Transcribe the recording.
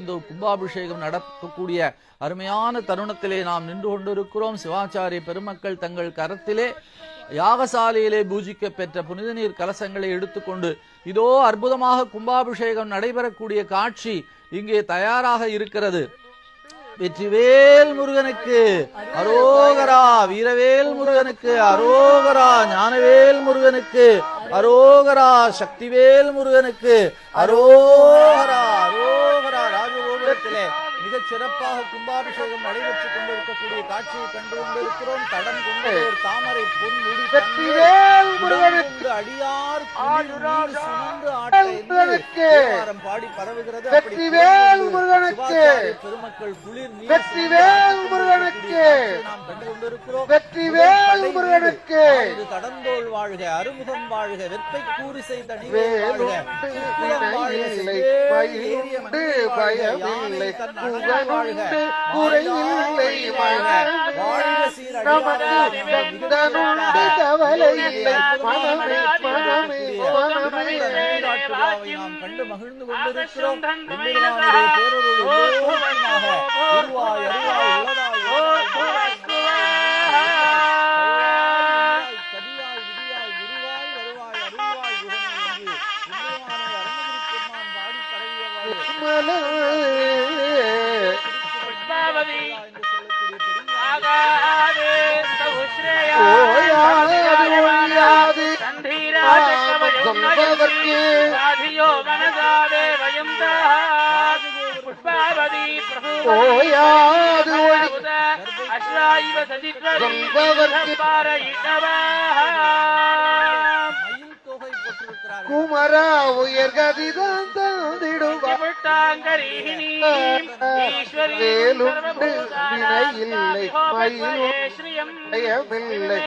இந்த கும்பாபிஷேகம் நடக்கக்கூடிய அருமையான தருணத்திலே நாம் நின்று கொண்டிருக்கிறோம். சிவாச்சாரிய பெருமக்கள் தங்கள் கரத்திலே யாகசாலையிலே பூஜிக்க பெற்ற புனித நீர் கலசங்களை எடுத்துக்கொண்டு இதோ அற்புதமாக கும்பாபிஷேகம் நடைபெறக்கூடிய காட்சி இங்கே தயாராக இருக்கிறது. வெற்றிவேல் முருகனுக்கு அரோகரா வீரவேல் முருகனுக்கு அரோகரா ஞானவேல் முருகனுக்கு அரோகரா சக்திவேல் முருகனுக்கு அரோகரா அரோகரா. ராஜகோபுரத்திலே மிகச் சிறப்பாக கும்பாபிஷேகம் நடைபெற்றுக் கொண்டிருக்கக்கூடிய காட்சியை கண்டு கொண்டிருக்கிறோம். தடம் கொண்ட ஒரு தாமரை பொன் முடி அடியார் சுமந்து ஆட்ட என்று முருகனுக்கு தேவாரம் பாடி பரவுகிறது. பெருமக்கள் குளிர் நீர் நாம் கண்டு கொண்டிருக்கிறோம். இது தடந்தோள் வாழ்க அறுமுகம் வாழ்க வெப்பை வினையில்லை பயிருண்டு பயமில்லை புகழுண்டு குறையில்லை நமக்கு கவலை இல்லை மனமே மனமே மனமே. நாம் கண்டு மகிழ்ந்து கொண்டிருக்கிறோம். ஒழி அஸ்ராயிவ சதித்வரி சொல்பவர்க்கு குமரா உயர்கதிதான் தந்திடுவார். ஈஸ்வரி வேலுண்டு வினையில்லை ஸ்ரீயம் பயமில்லை